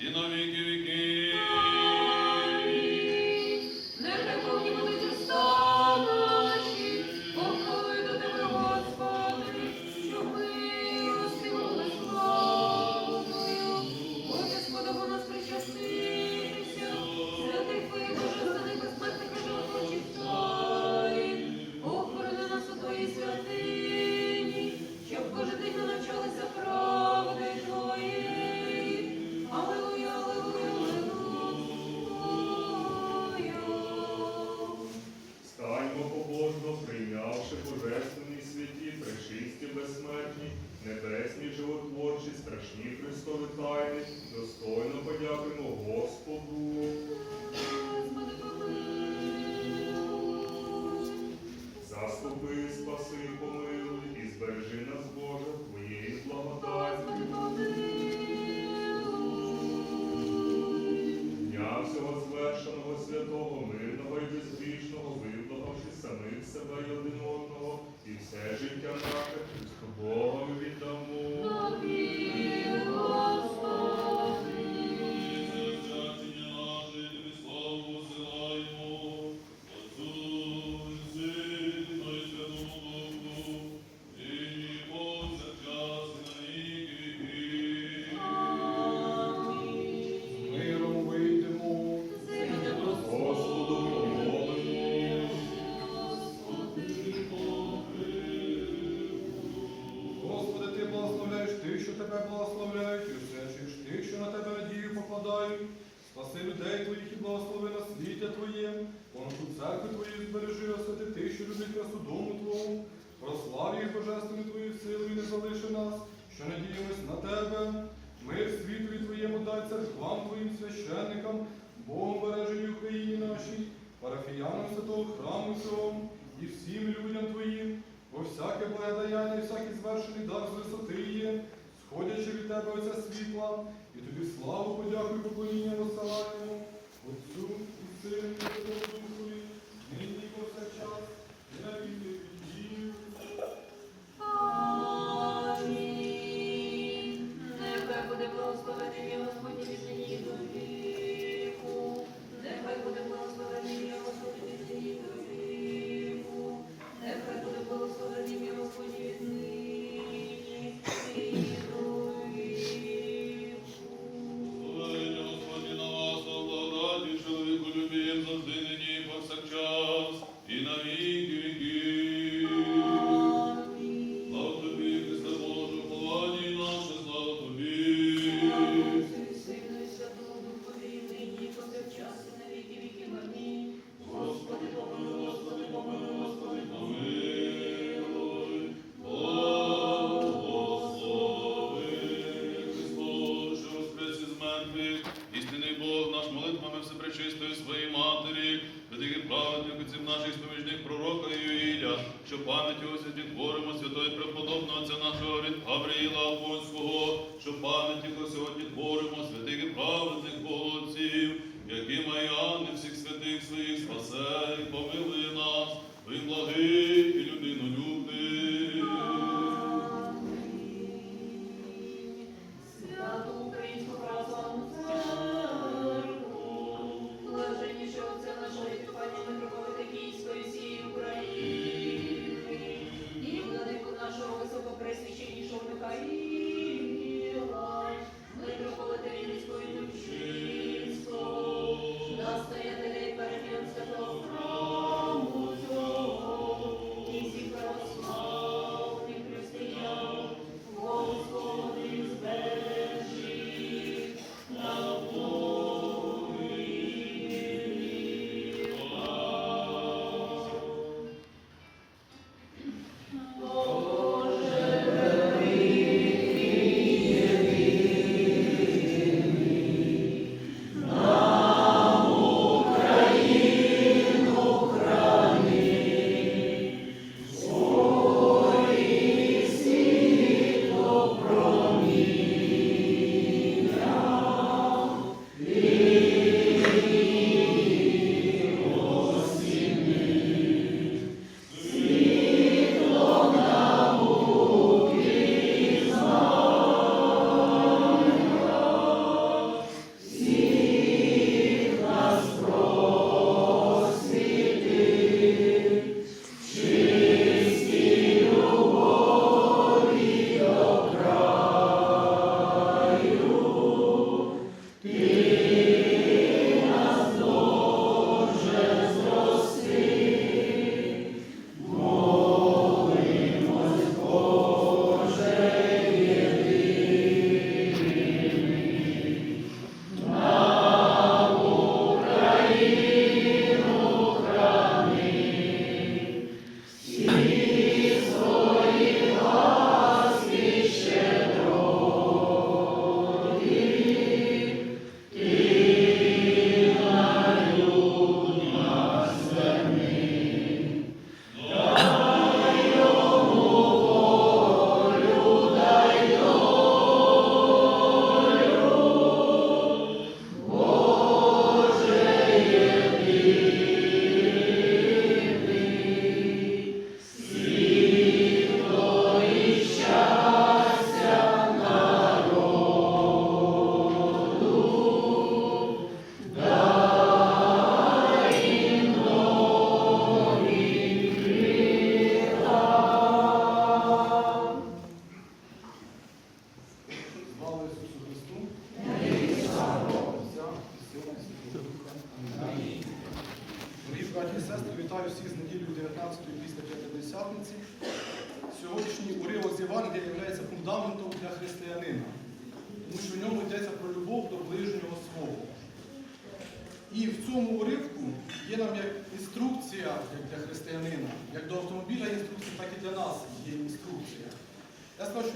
і навіки. страшні Христові тайни, достойно подякуємо Господу. Заступи, спаси, помилуй і збережи нас, Боже, Твоєю благодаттю. Дня всього звершеного, святого, мирного і безбічного, виблагавши самих себе і один одного, і все життя наше Богом віддамо. Дому Твому, прославі і божественні Твої силою не залиши нас, що надіялись на Тебе. Ми в світові Твоєму дай вам Твоїм священникам, Богом береженій Україні нашій, парафіянам святого храму цього і всім людям Твоїм, бо всяке благодаяння і всякий звершений дар з висоти є, сходячи від Тебе оця світла, і тобі славу, подяку і поклоніння розсилаємо, Отцю і Сину, і Святому Духові, нині і повсякчас. Thank you.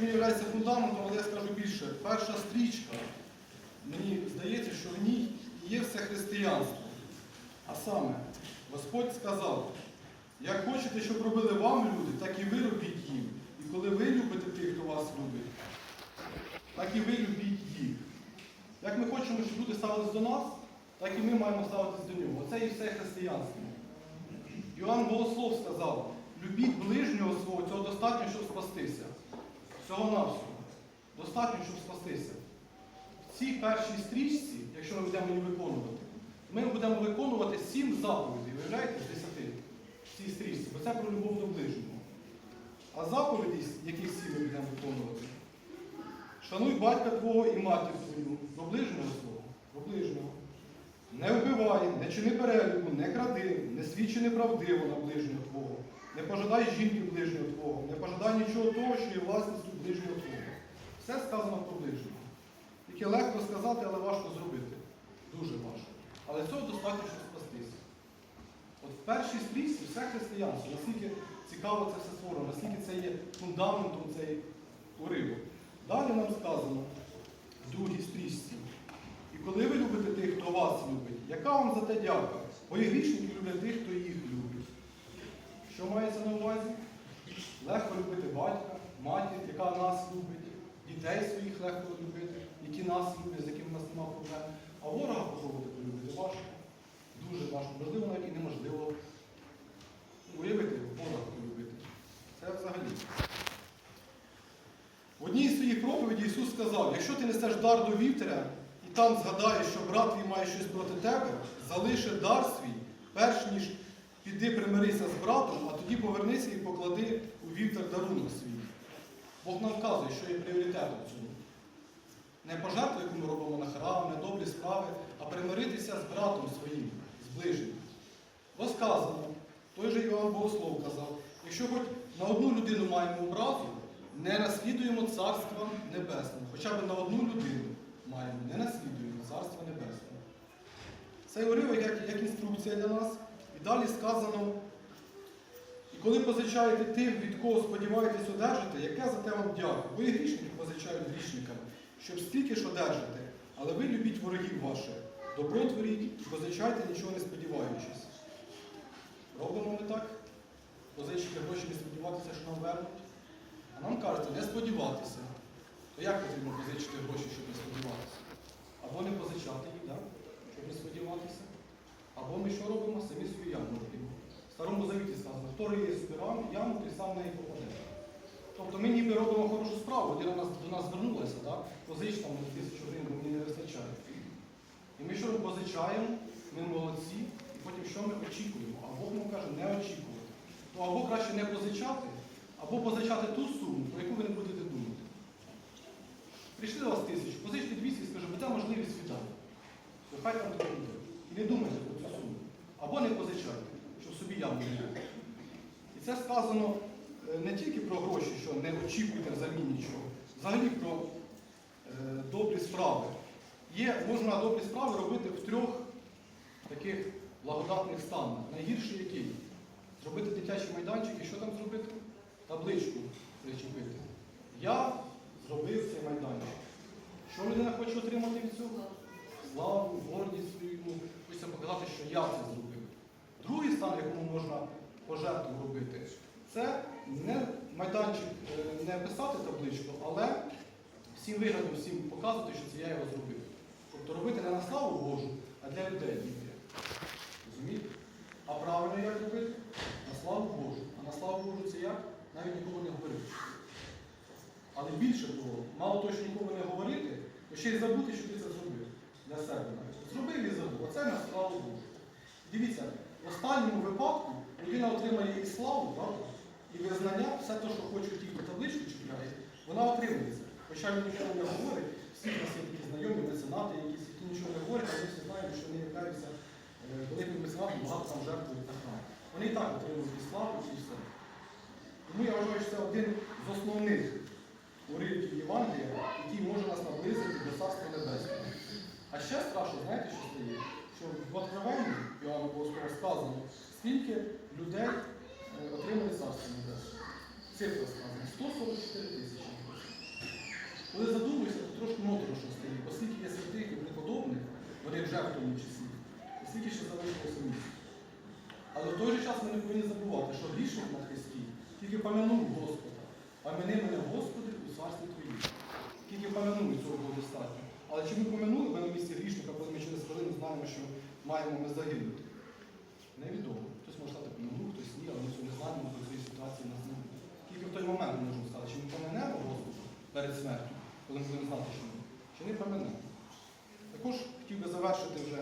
Він є фундаментом, але я скажу більше. Перша стрічка, мені здається, що в ній є все християнство. А саме, Господь сказав, як хочете, щоб робили вам люди, так і ви робіть їм. І коли ви любите тих, хто вас любить, так і ви любіть їх. Як ми хочемо, щоб люди ставились до нас, так і ми маємо ставитись до нього. Оце і все християнство. Іоанн Богослов сказав, любіть ближнього свого, цього достатньо, щоб спастися. Всього-навсього. Достатньо, щоб спастися. В цій першій стрічці, якщо ми будемо її виконувати, ми будемо виконувати сім заповідей, виявляєте, з десяти в цій стрічці, бо це про любов до ближнього. А заповіді, які сім ми будемо виконувати, шануй батька твого і матір твою, до ближнього свого, до ближнього. Не вбивай, не чини перелюбу, не кради, не свідчи неправдиво на ближнього твого. Не пожадай жінки ближнього твого, не пожадай нічого того, що є власністю ближнього твого. Все сказано про ближнього. Яке легко сказати, але важко зробити. Дуже важко. Але цього достатньо, щоб спастися. От в першій стрічці все християнство, наскільки цікаво це все створено, наскільки це є фундаментом цей уривок. Далі нам сказано в другій стрічці. І коли ви любите тих, хто вас любить, яка вам за те дяка? Бо грішники люблять тих, хто їх любить. Що мається на увазі? Легко любити батька, матір, яка нас любить, дітей своїх легко любити, які нас люблять, з якими нас немає проблем. А ворога попробувати полюбити важко. Дуже важко. Можливо, навіть і неможливо уявити ворога полюбити. Це взагалі. В одній із своїх проповідей Ісус сказав, якщо ти несеш дар до вівтаря і там згадаєш, що брат твій має щось проти тебе, залиши дар свій, перш ніж піди примирися з братом, а тоді повернися і поклади у вівтар дарунок свій. Бог нам вказує, що є пріоритетом в цьому. Не пожертву, яку ми робимо на храм, не добрі справи, а примиритися з братом своїм, з ближнім. Бо сказано, той же Іоанн Богослов казав, якщо хоч на одну людину маємо образу, не наслідуємо Царства Небесного. Хоча б на одну людину маємо, не наслідуємо Царства Небесного. Цей уривок як, як інструкція для нас. І далі сказано, коли позичаєте тим, від кого сподіваєтесь одержати, яке за те вам дяка? Бо і грішники позичають грішникам, щоб стільки ж одержати, але ви любіть ворогів ваших, добро творіть позичайте, нічого не сподіваючись. Робимо ми так? Позичити гроші не сподіватися, що нам вернуть? А нам кажуть, не сподіватися. То як потрібно позичити гроші, щоб не сподіватися? Або не позичати їх, так? щоб не сподіватися. Або ми що робимо? Самі свою яму робимо. Старому завіті сказано, хто риє собі рам- яму, той сам в неї попаде. Тобто ми ніби робимо хорошу справу, людина нас, до нас звернулася, так? позич там тисячу гривень, мені не вистачає. І ми що позичаємо, ми молодці, і потім що ми очікуємо? А Бог нам каже, не очікувати. Ну або краще не позичати, або позичати ту суму, про яку ви не будете думати. Прийшли до вас тисячу, позичте 200 і скажу, буде можливість віддати. То хай там буде. І не думайте про цю суму. Або не позичайте, щоб собі яму не було. І це сказано е, не тільки про гроші, що не очікуйте взамін нічого, взагалі про е, добрі справи. Є, можна добрі справи робити в трьох таких благодатних станах. Найгірший який? Зробити дитячий майданчик і що там зробити? Табличку причепити. Я зробив цей майданчик. Що людина хоче отримати від цього? Славу, гордість свою, хочеться показати, що я це зробив. Другий стан, якому можна пожертву робити, це не майданчик, е, не писати табличку, але всім виглядом, всім показувати, що це я його зробив. Тобто робити не на славу Божу, а для людей тільки. Розумієте? А правильно як робити? На славу Божу. А на славу Божу це як? Навіть нікому не говорити. Але більше того, мало того, що нікому не говорити, то ще й забути, що ти це зробив. Для себе навіть. Зробив і забув. Оце на славу Божу. Дивіться, в останньому випадку людина отримає і славу, правда? І визнання, все те, що хочуть ті, хто табличку чіпляє, вона отримується. Хоча він нічого не говорить, всі нас є такі знайомі, меценати, якісь, які нічого не говорять, але ми всі знаємо, що вони являються е, великим меценатом, багато там жертвують на храм. вони і так отримують і славу, і все. Тому я вважаю, що це один з основних уривків Євангелія, який може нас наблизити до Царства Небесного. А ще страшно, знаєте, що стає? Що в Откровенні Іоанна Богослова сказано, скільки людей е, отримали Царство Небесне. Цифра сказана 144 тисячі. Коли задумуєшся, то трошки моторошно стає, оскільки є святих і преподобних, вони вже в тому числі, оскільки ще залишилося місць. Але в той же час ми не повинні забувати, що грішник на Христі тільки помянув Господа, а мене Господи у царстві Твоїм. Тільки помянув цього було достатньо. Але чи ми помянули ми на місці грішника, коли ми через хвилину знаємо, що маємо ми загинути? Невідомо. Стати помянув, хтось ні, але ми не знаємо, до цієї ситуації нас не. Тільки в той момент ми можемо сказати, чи ми помянемо Господа перед смертю, коли ми будемо знати, що ми, чи не помянемо. Також хотів би завершити вже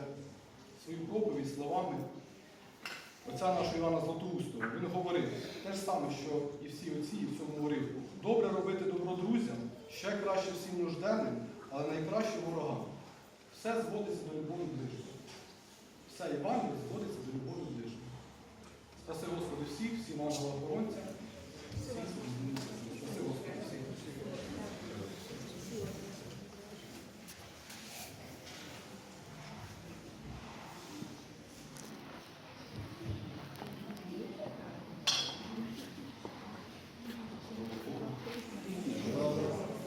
свою проповідь словами отця нашого Івана Златоустого. Він говорив те ж саме, що і всі отці, і в цьому уривку. Добре робити добро друзям, ще краще всім нужденним, але найкраще ворогам. Все зводиться до любові ближнього. Все Євангеліє зводиться до. Спаси Господи всіх, всім ангела охоронця. Спаси Господи всіх.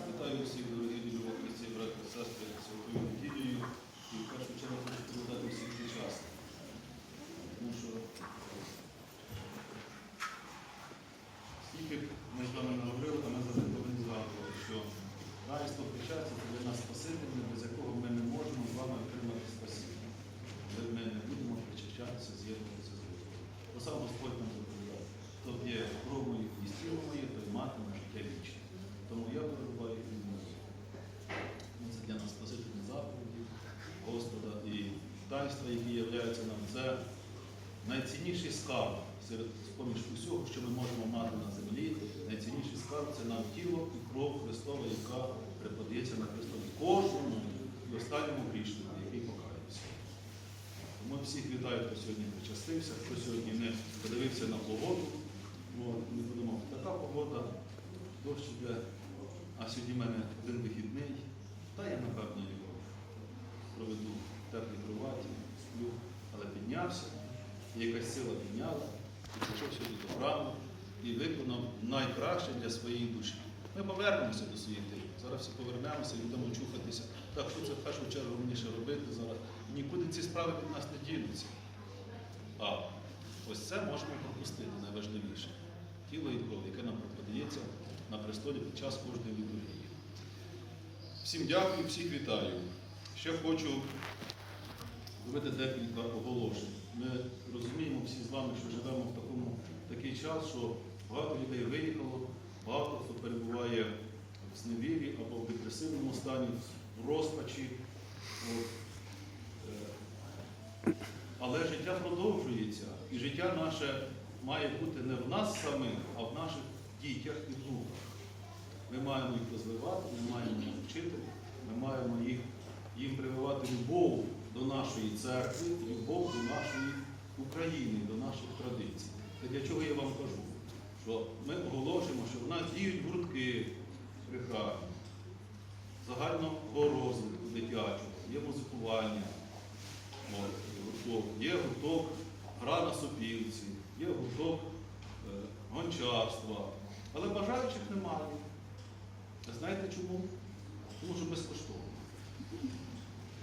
Вітаю всіх, дорогі любовниці, брати та сестри, святою неділею. І в першу чергу хочу привітати всіх причасних. Тому що скільки б ми з вами не говорили, а ми завжди повинні згадувати, що таїнство причастя це для нас спасительне, без якого ми не можемо з вами отримати спасіння. Коли ми не будемо причащатися, з'єднуватися з Господом. Бо сам Господь нам заповідає, хто є кров мою і тіло моє, той матиме життя вічне. Тому я перебуваю і молю. Ну, Це для нас спасительні заповіді Господа і таїнства, які являються нам, це найцінніший скарб серед поміж усього, що ми можемо мати на землі. Найцінніший скарб це нам тіло і кров Христова, яка припадається на Христові кожному і останньому грішнику, який покаявся. Тому всіх вітаю, хто сьогодні причастився, хто сьогодні не подивився на погоду. От, не подумав, така погода, дощ іде, а сьогодні в мене один вихідний, та я, напевно, його проведу в теплій кроваті, сплю, але піднявся, і якась сила підняла, і пішов сьогодні до храму і виконав найкраще для своєї душі. Ми повернемося до своїх тих. Зараз всі повернемося і будемо чухатися. Так що це в першу чергу ще робити зараз. Нікуди ці справи від нас не дінуться. А ось це можемо пропустити найважливіше. Тіло і кров, яке нам подається на престолі під час кожної літургії. Всім дякую, всіх вітаю. Ще хочу зробити декілька оголошень. Ми розуміємо всі з вами, що живемо в такому такий час, що багато людей виїхало, багато хто перебуває в зневірі або в депресивному стані, в розпачі. Е, Але життя продовжується, і життя наше має бути не в нас самих, а в наших дітях і внуках. Ми маємо їх розвивати, ми маємо їх вчити, ми маємо їх, їм прививати любов до нашої церкви, любов до нашої України, до наших традицій. Та для чого я вам кажу? Що ми оголошуємо, що в нас діють гуртки при храмі, загального розвитку дитячого, є музикування, гурток, є гурток гра на сопілці, є гурток е, гончарства. Але бажаючих немає. А знаєте чому? Тому що безкоштовно.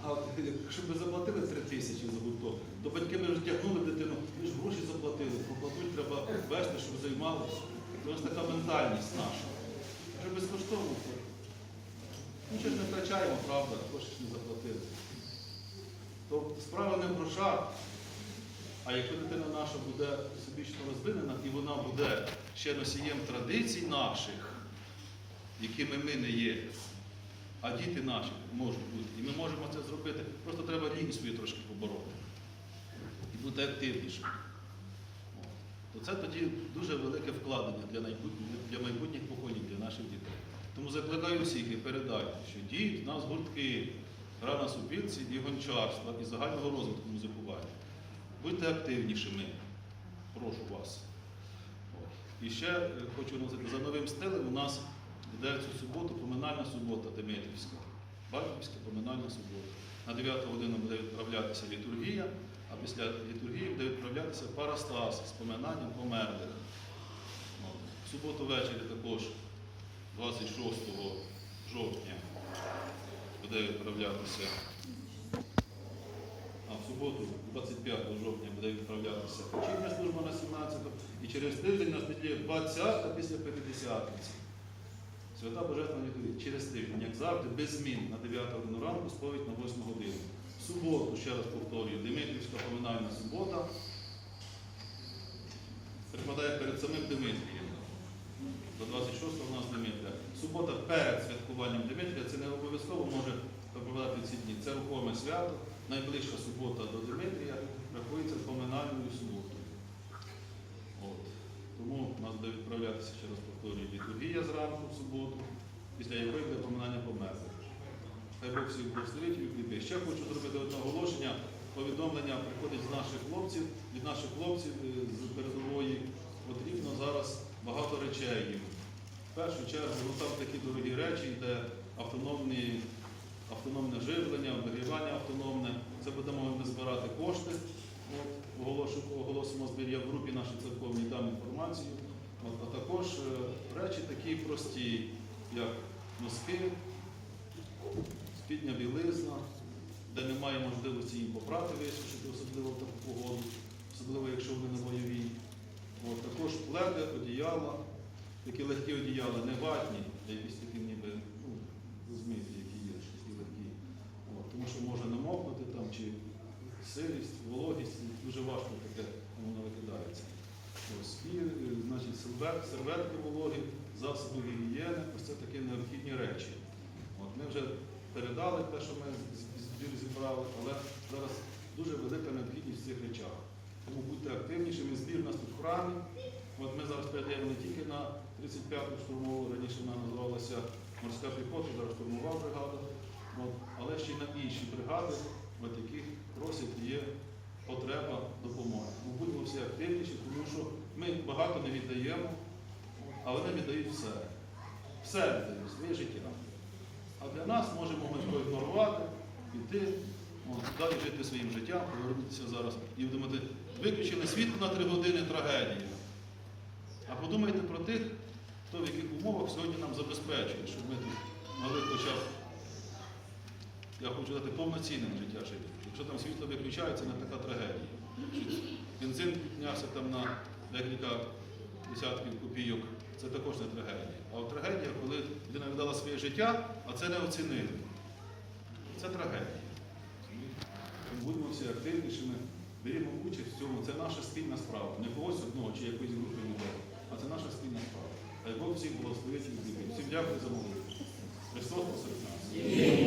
А якщо б заплатили 3 тисячі за гурток, то батьки б вже тягнули дитину, ви ж гроші заплатили, проплатуть треба вести, щоб займалися. Це ось така ментальність наша. Вже безкоштовно. то Нічого ж не втрачаємо, правда, гроші не заплатили. То справа не в грошах, а якщо дитина наша буде всебічно розвинена і вона буде ще носієм традицій наших, якими ми не є, а діти наші можуть бути. І ми можемо це зробити. Просто треба лінь свою трошки побороти. І бути активнішим. То це тоді дуже велике вкладення для майбутніх, для майбутніх поколінь, для наших дітей. Тому закликаю всіх і передайте, що діють в нас гуртки, гра на супілці і гончарства, і загального розвитку музикування. Будьте активнішими. прошу вас. І ще е, хочу назвати, за новим стилем у нас йде цю суботу поминальна субота Дмитрівська. Батьківська поминальна субота. На 9 годину буде відправлятися літургія, а після літургії буде відправлятися парастас з поминанням померлих. От. В суботу ввечері також 26 жовтня буде відправлятися. А в суботу, 25 жовтня, буде відправлятися вечірня служба на 17 і через тиждень на неділю 20 після П'ятидесятниці. Свята Божественна літургія через тиждень, як завжди, без змін на 9 годину ранку, сповідь на 8 годину. В суботу, ще раз повторюю, Димитрівська поминальна субота припадає перед самим Димитрієм. До 26-го у нас Димитрія. Субота перед святкуванням Димитрія це не обов'язково може припадати ці дні. Це рухоме свято. Найближча субота до Димитрія рахується поминальною суботою. Нас буде відправлятися, ще раз повторюю, літургія зранку в суботу, після якої буде поминання померлих. Хай Бог всіх благословить і укріпить. Ще хочу зробити одне оголошення. Повідомлення приходить з наших хлопців, від наших хлопців е, з передової. Потрібно зараз багато речей їм. В першу чергу, ну там такі дорогі речі, де автономні, автономне живлення, обігрівання автономне. Це будемо ми збирати кошти. От, оголосимо збір, в групі нашій церковній дам інформацію. От, а також е, речі такі прості, як носки, спідня білизна, де немає можливості їм попрати висушити, особливо в таку погоду, особливо якщо вони на бойовій. От, також пледи, одіяла, такі легкі одіяла, не ватні, якісь такі ніби, ну, розумієте, які є, що такі легкі. От, тому що може намокнути там, чи сирість, вологість, дуже важко таке воно викидається. Ось, і, е, значить, сервет- серветки вологі, засоби гігієни, ось це такі необхідні речі. От, ми вже передали те, що ми збір зібрали, але зараз дуже велика необхідність в цих речах. Тому будьте активнішими, збір у нас тут в храмі. От ми зараз передаємо не тільки на 35-ту штурмову, раніше вона називалася морська піхота, зараз штурмова бригада, от, але ще й на інші бригади, от, яких просять є потреба допомоги. Ми будемо всі активніші, тому що ми багато не віддаємо, але вони віддають все. Все віддають, своє життя. А для нас можемо ми проігнорувати, піти, далі жити своїм життям, повернутися зараз і думати, виключили світло на три години трагедія. А подумайте про тих, хто в яких умовах сьогодні нам забезпечує, щоб ми тут могли хоча б, я хочу дати повноцінним життя жити. Якщо там світло виключається, не така трагедія. Бензин піднявся там на декілька десятків копійок, це також не трагедія. А от трагедія, коли людина віддала своє життя, а це не оцінили. Це трагедія. Тому Будемо всі активнішими, беремо участь в цьому. Це наша спільна справа. Не когось одного чи якоїсь групи людей, а це наша спільна справа. Хай Бог всіх благословить і. Всім дякую за молитву. Христос посеред нас.